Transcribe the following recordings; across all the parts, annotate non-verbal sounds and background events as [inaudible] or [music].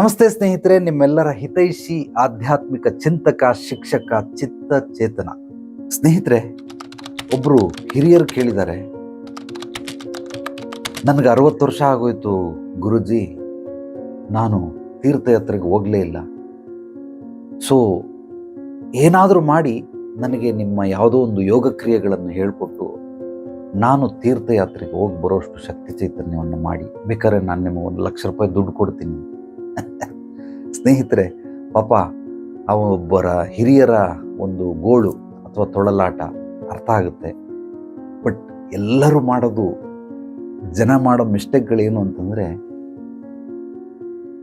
ನಮಸ್ತೆ ಸ್ನೇಹಿತರೆ, ನಿಮ್ಮೆಲ್ಲರ ಹಿತೈಷಿ ಆಧ್ಯಾತ್ಮಿಕ ಚಿಂತಕ, ಶಿಕ್ಷಕ ಚಿತ್ತ ಚೇತನ ಸ್ನೇಹಿತರೆ ಒಬ್ಬರು ಹಿರಿಯರು ಕೇಳಿದ್ದಾರೆ. ನನಗೆ ಅರವತ್ತು ವರ್ಷ ಆಗೋಯ್ತು ಗುರುಜಿ. ನಾನು ತೀರ್ಥಯಾತ್ರೆಗೆ ಹೋಗಲೇ ಇಲ್ಲ. ಸೊ ಏನಾದರೂ ಮಾಡಿ ನನಗೆ ನಿಮ್ಮ ಯಾವುದೋ ಒಂದು ಯೋಗ ಕ್ರಿಯೆಗಳನ್ನು ಹೇಳಿಕೊಟ್ಟು ನಾನು ತೀರ್ಥಯಾತ್ರೆಗೆ ಹೋಗಿ ಬರೋಷ್ಟು ಶಕ್ತಿ ಚೈತನ್ಯವನ್ನು ಮಾಡಿ. ಬೇಕಾದ್ರೆ ನಾನು ನಿಮಗೆ ಒಂದು ಲಕ್ಷ ರೂಪಾಯಿ ದುಡ್ಡು ಕೊಡ್ತೀನಿ. [laughs] ಸ್ನೇಹಿತರೆ, ಪಾಪ ಅವ ಒಬ್ಬರ ಹಿರಿಯರ ಒಂದು ಗೋಳು ಅಥವಾ ತೊಳಲಾಟ ಅರ್ಥ ಆಗುತ್ತೆ. ಬಟ್ ಎಲ್ಲರೂ ಮಾಡೋದು, ಜನ ಮಾಡೋ ಮಿಸ್ಟೇಕ್ಗಳೇನು ಅಂತಂದರೆ,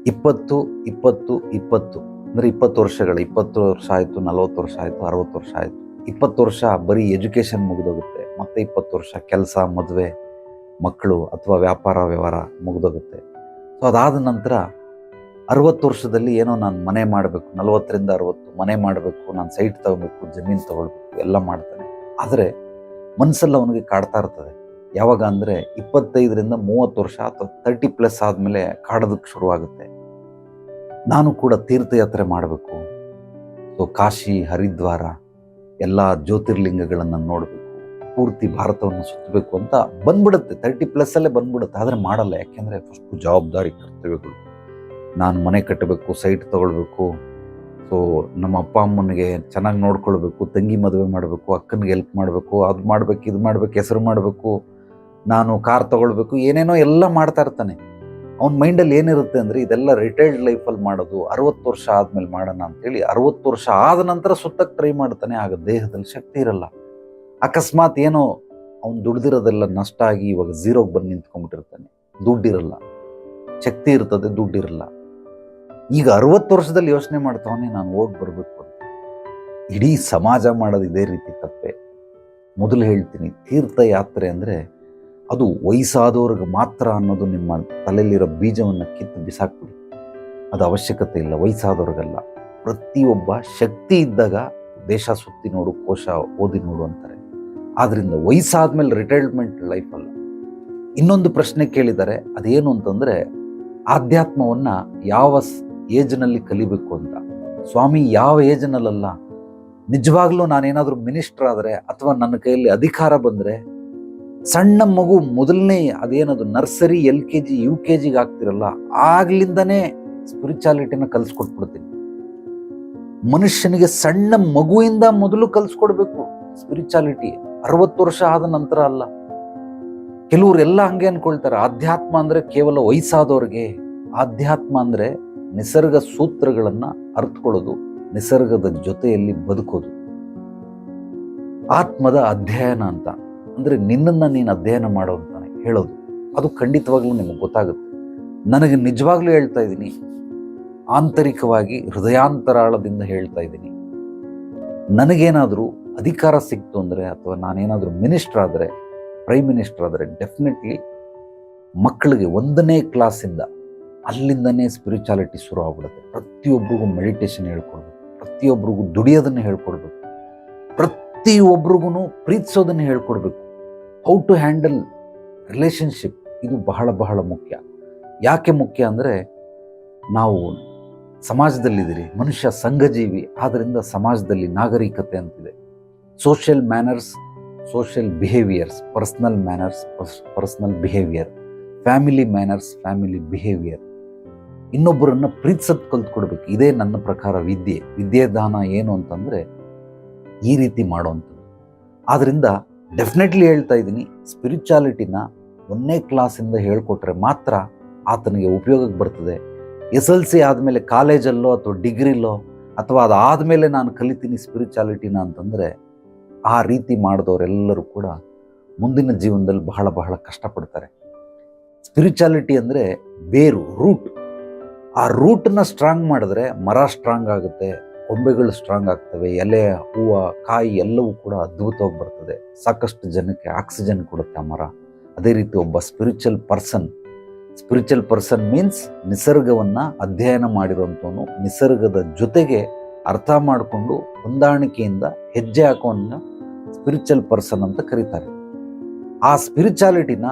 ಇಪ್ಪತ್ತು ಇಪ್ಪತ್ತು ಇಪ್ಪತ್ತು, ಅಂದರೆ ಇಪ್ಪತ್ತು ವರ್ಷಗಳು, ಇಪ್ಪತ್ತು ವರ್ಷ ಆಯಿತು, ನಲವತ್ತು ವರ್ಷ ಆಯಿತು, ಅರವತ್ತು ವರ್ಷ ಆಯಿತು. ಇಪ್ಪತ್ತು ವರ್ಷ ಬರೀ ಎಜುಕೇಷನ್ ಮುಗಿದೋಗುತ್ತೆ, ಮತ್ತೆ ಇಪ್ಪತ್ತು ವರ್ಷ ಕೆಲಸ, ಮದುವೆ, ಮಕ್ಕಳು ಅಥವಾ ವ್ಯಾಪಾರ, ವ್ಯವಹಾರ ಮುಗಿದೋಗುತ್ತೆ. ಸೊ ಅದಾದ ನಂತರ ಅರವತ್ತು ವರ್ಷದಲ್ಲಿ ಏನೋ ನಾನು ಮನೆ ಮಾಡಬೇಕು, ನಲವತ್ತರಿಂದ ಅರವತ್ತು ಮನೆ ಮಾಡಬೇಕು, ನಾನು ಸೈಟ್ ತಗೋಬೇಕು, ಜಮೀನು ತಗೊಳ್ಬೇಕು, ಎಲ್ಲ ಮಾಡ್ತಾನೆ. ಆದರೆ ಮನಸ್ಸಲ್ಲಿ ಅವನಿಗೆ ಕಾಡ್ತಾ ಇರ್ತದೆ. ಯಾವಾಗ ಅಂದರೆ ಇಪ್ಪತ್ತೈದರಿಂದ ಮೂವತ್ತು ವರ್ಷ ಅಥವಾ ತರ್ಟಿ ಪ್ಲಸ್ ಆದಮೇಲೆ ಕಾಡೋದಕ್ಕೆ ಶುರುವಾಗುತ್ತೆ. ನಾನು ಕೂಡ ತೀರ್ಥಯಾತ್ರೆ ಮಾಡಬೇಕು. ಸೊ ಕಾಶಿ, ಹರಿದ್ವಾರ, ಎಲ್ಲ ಜ್ಯೋತಿರ್ಲಿಂಗಗಳನ್ನು ನೋಡಬೇಕು. ಪೂರ್ತಿ ಭಾರತವನ್ನು ಸುತ್ತಬೇಕು ಅಂತ ಬಂದ್ಬಿಡುತ್ತೆ. ತರ್ಟಿ ಪ್ಲಸ್ಸಲ್ಲೇ ಬಂದ್ಬಿಡುತ್ತೆ. ಆದರೆ ಮಾಡಲ್ಲ. ಯಾಕೆಂದರೆ ಫಸ್ಟು ಜವಾಬ್ದಾರಿ, ಕರ್ತವ್ಯಗಳು. ನಾನು ಮನೆ ಕಟ್ಟಬೇಕು ಸೈಟ್ ತೊಗೊಳ್ಬೇಕು. ಸೊ ನಮ್ಮ ಅಪ್ಪ ಅಮ್ಮನಿಗೆ ಚೆನ್ನಾಗಿ ನೋಡ್ಕೊಳ್ಬೇಕು, ತಂಗಿ ಮದುವೆ ಮಾಡಬೇಕು, ಅಕ್ಕನಿಗೆ ಹೆಲ್ಪ್ ಮಾಡಬೇಕು, ಅದು ಮಾಡಬೇಕು, ಇದು ಮಾಡಬೇಕು, ಹೆಸರು ಮಾಡಬೇಕು, ನಾನು ಕಾರ್ ತೊಗೊಳ್ಬೇಕು, ಏನೇನೋ ಎಲ್ಲ ಮಾಡ್ತಾ ಇರ್ತಾನೆ. ಅವ್ನ ಮೈಂಡಲ್ಲಿ ಏನಿರುತ್ತೆ ಅಂದರೆ, ಇದೆಲ್ಲ ರಿಟೈರ್ಡ್ ಲೈಫಲ್ಲಿ ಮಾಡೋದು, ಅರವತ್ತು ವರ್ಷ ಆದಮೇಲೆ ಮಾಡೋಣ ಅಂತೇಳಿ ಅರವತ್ತು ವರ್ಷ ಆದ ನಂತರ ಸುತ್ತಕ್ಕೆ ಟ್ರೈ ಮಾಡ್ತಾನೆ, ಆಗ ದೇಹದಲ್ಲಿ ಶಕ್ತಿ ಇರಲ್ಲ. ಅಕಸ್ಮಾತ್ ಏನೋ ಅವ್ನು ದುಡ್ದಿರೋದೆಲ್ಲ ನಷ್ಟ ಆಗಿ ಇವಾಗ ಝೀರೋಗೆ ಬಂದು ನಿಂತ್ಕೊಂಡ್ಬಿಟ್ಟಿರ್ತಾನೆ. ದುಡ್ಡಿರಲ್ಲ. ಶಕ್ತಿ ಇರ್ತದೆ, ದುಡ್ಡಿರಲ್ಲ. ಈಗ ಅರವತ್ತು ವರ್ಷದಲ್ಲಿ ಯೋಚನೆ ಮಾಡ್ತಾವನೆ ನಾನು ಹೋಗಿ ಬರಬೇಕು ಅಂತ. ಇಡೀ ಸಮಾಜ ಮಾಡೋದು ಇದೇ ರೀತಿ ತಪ್ಪೆ. ಮೊದಲು ಹೇಳ್ತೀನಿ, ತೀರ್ಥಯಾತ್ರೆ ಅಂದರೆ ಅದು ವಯಸ್ಸಾದವ್ರಿಗೆ ಮಾತ್ರ ಅನ್ನೋದು ನಿಮ್ಮ ತಲೆಯಲ್ಲಿರೋ ಬೀಜವನ್ನು ಕಿತ್ತು ಬಿಸಾಕ್ಬಿಡಿ. ಅದು ಅವಶ್ಯಕತೆ ಇಲ್ಲ, ವಯಸ್ಸಾದವ್ರಿಗಲ್ಲ. ಪ್ರತಿಯೊಬ್ಬ ಶಕ್ತಿ ಇದ್ದಾಗ ದೇಶ ಸುತ್ತಿ ನೋಡು, ಕೋಶ ಓದಿ ನೋಡು ಅಂತಾರೆ. ಆದ್ದರಿಂದ ವಯಸ್ಸಾದ್ಮೇಲೆ ರಿಟೈರ್ಮೆಂಟ್ ಲೈಫ್ ಅಲ್ಲ. ಇನ್ನೊಂದು ಪ್ರಶ್ನೆ ಕೇಳಿದ್ದಾರೆ, ಅದೇನು ಅಂತಂದರೆ ಆಧ್ಯಾತ್ಮವನ್ನು ಯಾವ ಏಜ್ನಲ್ಲಿ ಕಲಿಬೇಕು ಅಂತ. ಸ್ವಾಮಿ, ಯಾವ ಏಜ್ನಲ್ಲ ನಿಜವಾಗ್ಲೂ ನಾನೇನಾದರೂ ಮಿನಿಸ್ಟರ್ ಆದರೆ ಅಥವಾ ನನ್ನ ಕೈಯಲ್ಲಿ ಅಧಿಕಾರ ಬಂದರೆ, ಸಣ್ಣ ಮಗು ಮೊದಲನೇ ಅದೇನದು, nursery L K G U K ಜಿಗೆ ಆಗ್ತಿರಲ್ಲ ಆಗ್ಲಿಂದನೇ ಸ್ಪಿರಿಚುಯಾಲಿಟಿನ ಕಲಿಸ್ಕೊಟ್ಬಿಡ್ತೀನಿ. ಮನುಷ್ಯನಿಗೆ ಸಣ್ಣ ಮಗುವಿಂದ ಮೊದಲು ಕಲಿಸ್ಕೊಡ್ಬೇಕು. ಸ್ಪಿರಿಚುಯಾಲಿಟಿ ಅರವತ್ತು ವರ್ಷ ಆದ ನಂತರ ಅಲ್ಲ. ಕೆಲವರು ಎಲ್ಲ ಹಂಗೆ ಅನ್ಕೊಳ್ತಾರೆ. ಆಧ್ಯಾತ್ಮ ಅಂದ್ರೆ ಕೇವಲ ವಯಸ್ಸಾದವ್ರಿಗೆ, ಆಧ್ಯಾತ್ಮ ಅಂದ್ರೆ ನಿಸರ್ಗ ಸೂತ್ರಗಳನ್ನು ಅರ್ಥಕೊಳ್ಳೋದು ನಿಸರ್ಗದ ಜೊತೆಯಲ್ಲಿ ಬದುಕೋದು. ಆತ್ಮದ ಅಧ್ಯಯನ ಅಂತ, ಅಂದ್ರೆ ನಿನ್ನನ್ನ ನೀನು ಅಧ್ಯಯನ ಮಾಡೋ ಅಂತಾನೆ ಹೇಳೋದು. ಅದು ಖಂಡಿತವಾಗ್ಲೂ ನಿಮಗೆ ಗೊತ್ತಾಗುತ್ತೆ. ನನಗೆ ನಿಜವಾಗ್ಲೂ ಹೇಳ್ತಾ ಇದ್ದೀನಿ. ಆಂತರಿಕವಾಗಿ ಹೃದಯಾಂತರಾಳದಿಂದ ಹೇಳ್ತಾ ಇದ್ದೀನಿ. ನನಗೇನಾದರೂ ಅಧಿಕಾರ ಸಿಕ್ತು ಅಂದರೆ, ಅಥವಾ ನಾನೇನಾದರೂ ಮಿನಿಸ್ಟರ್ ಆದರೆ, ಪ್ರೈಮ್ ಮಿನಿಸ್ಟರ್ ಆದರೆ, ಡೆಫಿನೆಟ್ಲಿ ಮಕ್ಕಳಿಗೆ ಒಂದನೇ ಕ್ಲಾಸಿಂದ ಅಲ್ಲಿಂದನೇ ಸ್ಪಿರಿಚುಯಾಲಿಟಿ ಶುರು ಆಗ್ಬಿಡುತ್ತೆ. ಪ್ರತಿಯೊಬ್ಬರಿಗೂ ಮೆಡಿಟೇಷನ್ ಹೇಳ್ಕೊಡ್ಬೇಕು. ಪ್ರತಿಯೊಬ್ಬರಿಗೂ ದುಡಿಯೋದನ್ನು ಹೇಳ್ಕೊಡ್ಬೇಕು. ಪ್ರತಿಯೊಬ್ಬರಿಗೂ ಪ್ರೀತಿಸೋದನ್ನು ಹೇಳ್ಕೊಡ್ಬೇಕು. ಹೌ ಟು ಹ್ಯಾಂಡಲ್ ರಿಲೇಷನ್ಶಿಪ್ ಇದು ಬಹಳ ಬಹಳ ಮುಖ್ಯ. ಯಾಕೆ ಮುಖ್ಯ ಅಂದರೆ ನಾವು ಸಮಾಜದಲ್ಲಿದ್ದೀರಿ, ಮನುಷ್ಯ ಸಂಘಜೀವಿ ಆದ್ದರಿಂದ ಸಮಾಜದಲ್ಲಿ ನಾಗರಿಕತೆ ಅಂತಿದೆ. Social manners social behaviours personal manners personal behaviour family manners family behaviour ಇನ್ನೊಬ್ಬರನ್ನು ಪ್ರೀತಿಸೋದು ಕಲ್ತ್ಕೊಡ್ಬೇಕು ಇದೇ ನನ್ನ ಪ್ರಕಾರ ವಿದ್ಯೆ. ವಿದ್ಯಾದಾನ ಏನು ಅಂತಂದರೆ ಈ ರೀತಿ ಮಾಡುವಂಥದ್ದು. ಆದ್ದರಿಂದ ಡೆಫಿನೆಟ್ಲಿ ಹೇಳ್ತಾ ಇದ್ದೀನಿ ಸ್ಪಿರಿಚುಯಾಲಿಟಿನ ಒಂದನೇ ಕ್ಲಾಸಿಂದ ಹೇಳ್ಕೊಟ್ರೆ ಮಾತ್ರ ಆತನಿಗೆ ಉಪಯೋಗಕ್ಕೆ ಬರ್ತದೆ. ಎಸ್ ಎಲ್ ಸಿ ಆದಮೇಲೆ ಕಾಲೇಜಲ್ಲೋ ಅಥವಾ ಡಿಗ್ರಿಲೋ ಅಥವಾ ಅದಾದಮೇಲೆ ನಾನು ಕಲಿತೀನಿ ಸ್ಪಿರಿಚುಯಾಲಿಟಿನ ಅಂತಂದರೆ ಆ ರೀತಿ ಮಾಡಿದವರೆಲ್ಲರೂ ಕೂಡ ಮುಂದಿನ ಜೀವನದಲ್ಲಿ ಬಹಳ ಬಹಳ ಕಷ್ಟಪಡ್ತಾರೆ. ಸ್ಪಿರಿಚುಯಾಲಿಟಿ ಅಂದರೆ ಬೇರು ರೂಟ್ ಆ ರೂಟನ್ನ ಸ್ಟ್ರಾಂಗ್ ಮಾಡಿದ್ರೆ ಮರ ಸ್ಟ್ರಾಂಗ್ ಆಗುತ್ತೆ, ಕೊಂಬೆಗಳು ಸ್ಟ್ರಾಂಗ್ ಆಗ್ತವೆ, ಎಲೆ, ಹೂವು, ಕಾಯಿ ಎಲ್ಲವೂ ಕೂಡ ಅದ್ಭುತವಾಗಿ ಬರ್ತದೆ. ಸಾಕಷ್ಟು ಜನಕ್ಕೆ ಆಕ್ಸಿಜನ್ ಕೊಡುತ್ತೆ ಮರ. ಅದೇ ರೀತಿ ಒಬ್ಬ spiritual person spiritual person means ನಿಸರ್ಗವನ್ನು ಅಧ್ಯಯನ ಮಾಡಿರುವಂಥವನು ನಿಸರ್ಗದ ಜೊತೆಗೆ ಅರ್ಥ ಮಾಡಿಕೊಂಡು ಹೊಂದಾಣಿಕೆಯಿಂದ ಹೆಜ್ಜೆ ಹಾಕೋನ್ನ ಸ್ಪಿರಿಚುವಲ್ ಪರ್ಸನ್ ಅಂತ ಕರೀತಾರೆ. ಆ ಸ್ಪಿರಿಚಾಲಿಟಿನ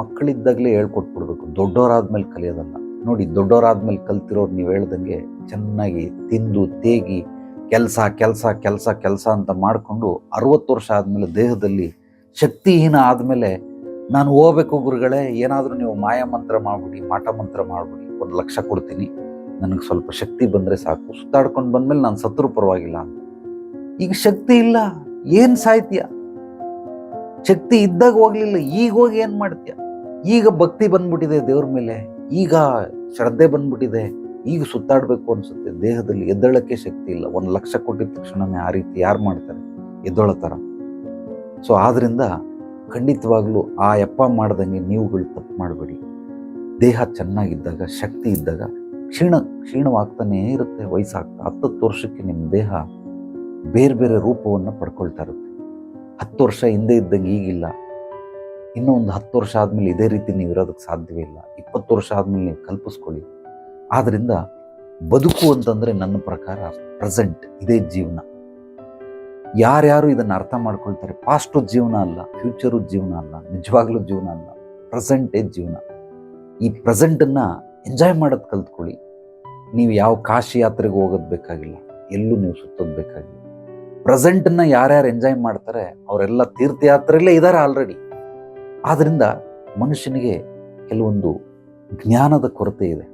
ಮಕ್ಕಳಿದ್ದಾಗಲೇ ಹೇಳ್ಕೊಟ್ಬಿಡ್ಬೇಕು, ದೊಡ್ಡವರಾದ್ಮೇಲೆ ಕಲಿಯೋದಲ್ಲ ನೋಡಿ ದೊಡ್ಡವರಾದ್ಮೇಲೆ ಕಲ್ತಿರೋರು ನೀವು ಹೇಳ್ದಂಗೆ ಚೆನ್ನಾಗಿ ತಿಂದು ತೇಗಿ ಕೆಲಸ ಕೆಲಸ ಕೆಲಸ ಕೆಲಸ ಅಂತ ಮಾಡಿಕೊಂಡು ಅರವತ್ತು ವರ್ಷ ಆದಮೇಲೆ ದೇಹದಲ್ಲಿ ಶಕ್ತಿಹೀನ ಆದಮೇಲೆ ನಾನು ಹೋಗ್ಬೇಕು ಗುರುಗಳೇ, ಏನಾದರೂ ನೀವು ಮಾಯ ಮಂತ್ರ ಮಾಡಿಬಿಡಿ, ಮಾಟ ಮಂತ್ರ ಮಾಡಿಬಿಡಿ, ಒಂದು ಲಕ್ಷ ಕೊಡ್ತೀನಿ. ನನಗೆ ಸ್ವಲ್ಪ ಶಕ್ತಿ ಬಂದರೆ ಸಾಕು. ಸುತ್ತಾಡ್ಕೊಂಡು ಬಂದಮೇಲೆ ನಾನು ಸತ್ರು ಪರವಾಗಿಲ್ಲ ಅಂತ. ಈಗ ಶಕ್ತಿ ಇಲ್ಲ. ಏನು ಸಾಹಿತ್ಯ ಶಕ್ತಿ ಇದ್ದಾಗ ಹೋಗ್ಲಿಲ್ಲ. ಈಗ ಹೋಗಿ ಏನು ಮಾಡ್ತೀಯ? ಈಗ ಭಕ್ತಿ ಬಂದ್ಬಿಟ್ಟಿದೆ ದೇವ್ರ ಮೇಲೆ. ಈಗ ಶ್ರದ್ಧೆ ಬಂದ್ಬಿಟ್ಟಿದೆ. ಈಗ ಸುತ್ತಾಡಬೇಕು ಅನ್ಸುತ್ತೆ. ದೇಹದಲ್ಲಿ ಎದ್ದಳಕ್ಕೆ ಶಕ್ತಿ ಇಲ್ಲ. ಒಂದು ಲಕ್ಷ ಕೊಟ್ಟಿದ ತಕ್ಷಣನೇ ಆ ರೀತಿ ಯಾರು ಮಾಡ್ತಾರೆ? ಎದ್ದೊಳ ಥರ ಸೊ ಆದ್ರಿಂದ ಖಂಡಿತವಾಗ್ಲೂ ಆ ಯಪ್ಪ ಮಾಡ್ದಂಗೆ ನೀವುಗಳು ತಪ್ಪು ಮಾಡಬೇಡಿ. ದೇಹ ಚೆನ್ನಾಗಿದ್ದಾಗ, ಶಕ್ತಿ ಇದ್ದಾಗ ಕ್ಷೀಣ, ಕ್ಷೀಣವಾಗ್ತಾನೇ ಇರುತ್ತೆ. ವಯಸ್ಸಾಗ್ತಾ ಹತ್ತತ್ತು ವರ್ಷಕ್ಕೆ ನಿಮ್ಮ ದೇಹ ಬೇರೆ ಬೇರೆ ರೂಪವನ್ನು ಪಡ್ಕೊಳ್ತಾ ಇರುತ್ತೆ. ಹತ್ತು ವರ್ಷ ಹಿಂದೆ ಇದ್ದಂಗೆ ಈಗಿಲ್ಲ. ಇನ್ನೂ ಒಂದು ಹತ್ತು ವರ್ಷ ಆದಮೇಲೆ ಇದೇ ರೀತಿ ನೀವು ಇರೋದಕ್ಕೆ ಸಾಧ್ಯವೇ ಇಲ್ಲ. ಇಪ್ಪತ್ತು ವರ್ಷ ಆದಮೇಲೆ ನೀವು ಕಲ್ಪಿಸ್ಕೊಳ್ಳಿ. ಆದ್ದರಿಂದ ಬದುಕು ಅಂತಂದರೆ ನನ್ನ ಪ್ರಕಾರ ಪ್ರೆಸೆಂಟ್, ಇದೇ ಜೀವನ. ಯಾರ್ಯಾರು ಇದನ್ನು ಅರ್ಥ ಮಾಡ್ಕೊಳ್ತಾರೆ, ಪಾಸ್ಟು ಜೀವನ ಅಲ್ಲ, ಫ್ಯೂಚರು ಜೀವನ ಅಲ್ಲ, ನಿಜವಾಗ್ಲೂ ಜೀವನ ಅಲ್ಲ, ಪ್ರೆಸೆಂಟೇ ಜೀವನ. ಈ ಪ್ರೆಸೆಂಟನ್ನು ಎಂಜಾಯ್ ಮಾಡೋದು ಕಲ್ತ್ಕೊಳ್ಳಿ. ನೀವು ಯಾವ ಕಾಶಿ ಯಾತ್ರೆಗೆ ಹೋಗೋದು ಬೇಕಾಗಿಲ್ಲ, ಎಲ್ಲೂ ನೀವು ಸುತ್ತೋದು ಬೇಕಾಗಿಲ್ಲ. ಪ್ರೆಸೆಂಟನ್ನು ಯಾರ್ಯಾರು ಎಂಜಾಯ್ ಮಾಡ್ತಾರೆ, ಅವರೆಲ್ಲ ತೀರ್ಥಯಾತ್ರೆಯಲ್ಲೇ ಇದ್ದಾರೆ ಆಲ್ರೆಡಿ. ಆದ್ದರಿಂದ ಮನುಷ್ಯನಿಗೆ ಕೆಲವೊಂದು ಜ್ಞಾನದ ಕೊರತೆ ಇದೆ.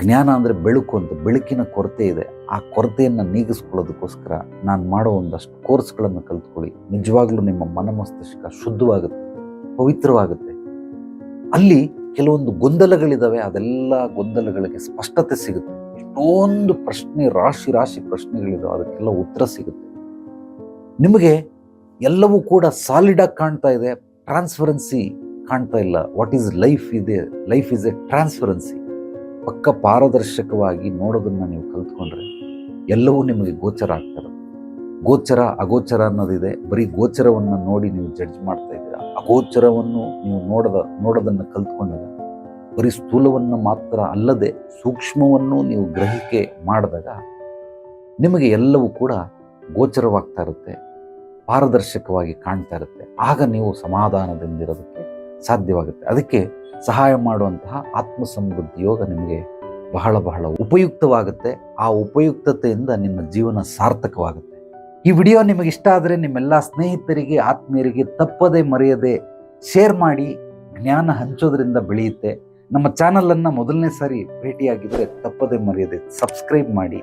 ಜ್ಞಾನ ಅಂದರೆ ಬೆಳಕು ಅಂತ, ಬೆಳಕಿನ ಕೊರತೆ ಇದೆ. ಆ ಕೊರತೆಯನ್ನು ನೀಗಿಸ್ಕೊಳ್ಳೋದಕ್ಕೋಸ್ಕರ ನಾನು ಮಾಡೋ ಒಂದಷ್ಟು ಕೋರ್ಸ್ಗಳನ್ನು ಕಲ್ತ್ಕೊಳ್ಳಿ. ನಿಜವಾಗ್ಲೂ ನಿಮ್ಮ ಮನಮಸ್ತಿಷ್ಕ ಶುದ್ಧವಾಗುತ್ತೆ, ಪವಿತ್ರವಾಗುತ್ತೆ. ಅಲ್ಲಿ ಕೆಲವೊಂದು ಗೊಂದಲಗಳಿದ್ದಾವೆ ಅದೆಲ್ಲ ಗೊಂದಲಗಳಿಗೆ ಸ್ಪಷ್ಟತೆ ಸಿಗುತ್ತೆ. ಎಷ್ಟೊಂದು ಪ್ರಶ್ನೆ, ರಾಶಿ ರಾಶಿ ಪ್ರಶ್ನೆಗಳಿದಾವೆ, ಅದಕ್ಕೆಲ್ಲ ಉತ್ತರ ಸಿಗುತ್ತೆ. ನಿಮಗೆ ಎಲ್ಲವೂ ಕೂಡ ಸಾಲಿಡಾಗಿ ಕಾಣ್ತಾ ಇದೆ ಟ್ರಾನ್ಸ್ಪರೆನ್ಸಿ ಕಾಣ್ತಾ ಇಲ್ಲ. ವಾಟ್ ಈಸ್ ಲೈಫ್ ಇದೆ? ಲೈಫ್ ಈಸ್ ಎ ಟ್ರಾನ್ಸ್ಫರೆನ್ಸಿ ಪಕ್ಕ ಪಾರದರ್ಶಕವಾಗಿ ನೋಡೋದನ್ನು ನೀವು ಕಲ್ತ್ಕೊಂಡ್ರೆ ಎಲ್ಲವೂ ನಿಮಗೆ ಗೋಚರ ಆಗ್ತದೆ ಗೋಚರ, ಅಗೋಚರ ಅನ್ನೋದಿದೆ. ಬರೀ ಗೋಚರವನ್ನು ನೋಡಿ ನೀವು ಜಡ್ಜ್ ಮಾಡ್ತಾ ಇದ್ದೀರಾ? ಅಗೋಚರವನ್ನು ನೀವು ನೋಡದ, ನೋಡೋದನ್ನು ಕಲ್ತ್ಕೊಂಡಾಗ ಬರೀ ಸ್ಥೂಲವನ್ನು ಮಾತ್ರ ಅಲ್ಲದೆ ಸೂಕ್ಷ್ಮವನ್ನು ನೀವು ಗ್ರಹಿಕೆ ಮಾಡಿದಾಗ ನಿಮಗೆ ಎಲ್ಲವೂ ಕೂಡ ಗೋಚರವಾಗ್ತಾ ಇರುತ್ತೆ. ಪಾರದರ್ಶಕವಾಗಿ ಕಾಣ್ತಾ ಇರುತ್ತೆ. ಆಗ ನೀವು ಸಮಾಧಾನದಿಂದಿರೋದಕ್ಕೆ ಸಾಧ್ಯವಾಗುತ್ತೆ. ಅದಕ್ಕೆ ಸಹಾಯ ಮಾಡುವಂತಹ ಆತ್ಮ ಸಮೃದ್ಧಿ ಯೋಗ ನಿಮಗೆ ಬಹಳ ಬಹಳ ಉಪಯುಕ್ತವಾಗುತ್ತೆ. ಆ ಉಪಯುಕ್ತತೆಯಿಂದ ನಿಮ್ಮ ಜೀವನ ಸಾರ್ಥಕವಾಗುತ್ತೆ. ಈ ವಿಡಿಯೋ ನಿಮಗೆ ಇಷ್ಟ ಆದರೆ ನಿಮ್ಮೆಲ್ಲ ಸ್ನೇಹಿತರಿಗೆ, ಆತ್ಮೀಯರಿಗೆ ತಪ್ಪದೆ ಮರೆಯದೆ ಶೇರ್ ಮಾಡಿ. ಜ್ಞಾನ ಹಂಚೋದ್ರಿಂದ ಬೆಳೆಯುತ್ತೆ. ನಮ್ಮ ಚಾನಲನ್ನು ಮೊದಲನೇ ಸಾರಿ ಭೇಟಿಯಾಗಿದ್ದರೆ ತಪ್ಪದೆ ಮರೆಯದೆ ಸಬ್ಸ್ಕ್ರೈಬ್ ಮಾಡಿ.